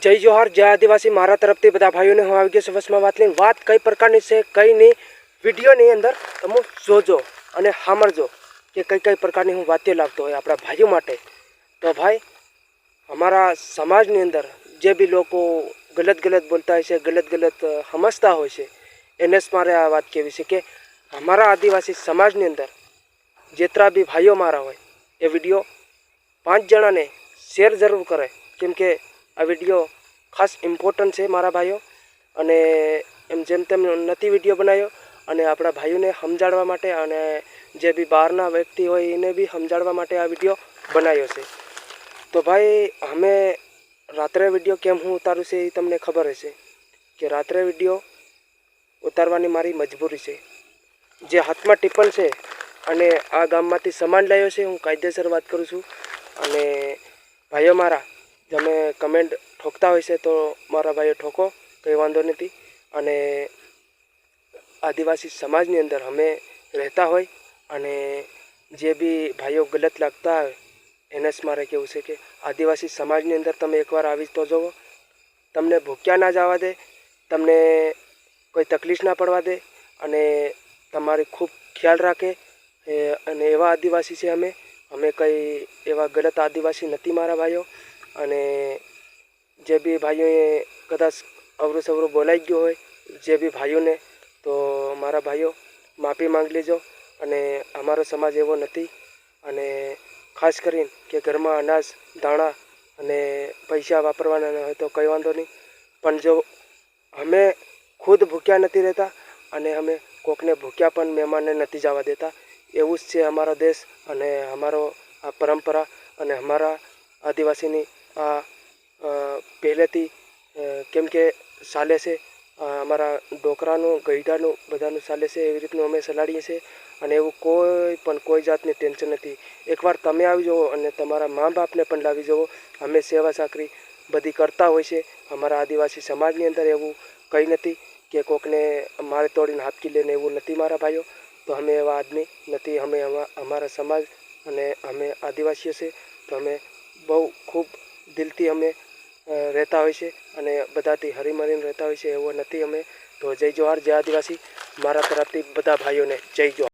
જય જોહાર, જય આદિવાસી. મારા તરફથી બધા ભાઈઓને હું આવી ગયો સવસમાં વસમાં વાત લઈને. વાત કઈ પ્રકારની છે, કઈ નહીં. વિડીયોની અંદર તમે જોજો અને સાંભળજો કે કઈ કઈ પ્રકારની હું વાતો લાગતો હોય આપણા ભાઈઓ માટે. તો ભાઈ, અમારા સમાજની અંદર જે બી લોકો ગલત ગલત બોલતા હોય છે, ગલત ગલત સમજતા હોય છે, એને જ મારે આ વાત કહેવી છે કે અમારા આદિવાસી સમાજની અંદર જેટલા બી ભાઈઓ મારા હોય, એ વીડિયો પાંચ જણાને શેર જરૂર કરે. કેમ કે આ વીડિયો ખાસ ઇમ્પોર્ટન્ટ છે મારા ભાઈઓ. અને એમ જેમ તેમ નથી વીડિયો બનાવ્યો. અને આપણા ભાઈઓને સમજાડવા માટે અને જે બી બહારના વ્યક્તિ હોય એને બી સમજાડવા માટે આ વીડિયો બનાવ્યો છે. તો ભાઈ, અમે રાત્રે વીડિયો કેમ હું ઉતારું છે એ તમને ખબર હશે કે રાત્રે વીડિયો ઉતારવાની મારી મજબૂરી છે. જે હાથમાં ટિપ્પણ છે અને આ ગામમાંથી સામાન લાવ્યો છે, હું કાયદેસર વાત કરું છું. અને ભાઈઓ મારા તમે કમેન્ટ ઠોકતા હોય છે, તો મારા ભાઈઓ ઠોકો, કંઈ વાંધો નથી. અને આદિવાસી સમાજની અંદર અમે રહેતા હોય અને જે બી ભાઈઓ ગલત લાગતા હોય, એને જ મારે કહેવું છે કે આદિવાસી સમાજની અંદર તમે એકવાર આવી તો જુઓ તમને ભૂખ્યા ના જવા દે, તમને કોઈ તકલીફ ના પડવા દે, અને તમારી ખૂબ ખ્યાલ રાખે અને એવા આદિવાસી છે અમે. અમે કંઈ એવા ગલત આદિવાસી નથી મારા ભાઈઓ. અને જે બી ભાઈઓએ કદાચ અવરું સવરું બોલાઈ ગયું હોય, જે બી ભાઈઓને, તો મારા ભાઈઓ માફી માંગી લેજો અને અમારો સમાજ એવો નથી. અને ખાસ કરીને કે ઘરમાં અનાજ, દાણા અને પૈસા વાપરવાના હોય તો કંઈ વાંધો નહીં. પણ જો અમે ખુદ ભૂખ્યા નથી રહેતા અને અમે કોકને ભૂખ્યા પણ મહેમાનને નથી જવા દેતા, એવું જ છે અમારો દેશ અને અમારો આ પરંપરા અને અમારા આદિવાસીની પહેલેથી કેમ કે ચાલે છે અમારા ડોકરાનું ગઈડાનું બધાનું ચાલે છે, એવી રીતનું અમે ચલાડીએ છીએ અને એવું કોઈ પણ કોઈ જાતની ટેન્શન નથી. એકવાર તમે આવી જાઓ અને તમારા મા બાપને પણ લાવી જવો અમે સેવા સાકરી બધી કરતા હોય છે. અમારા આદિવાસી સમાજની અંદર એવું કંઈ નથી કે કોકને મારે તોડીને હાથકી લઈને એવું નથી મારા ભાઈઓ. તો અમે એવા આદમી નથી. અમા- અમારા સમાજ અને અમે આદિવાસીઓ છે. તો અમે બહુ ખૂબ દિલથી અમે રહેતા હોય છે અને બધાથી હરીમરીને રહેતા હોય છે એવો નથી અમે. તો જય જોહાર જય આદિવાસી. મારા તરફથી બધા ભાઈઓને જય જોહાર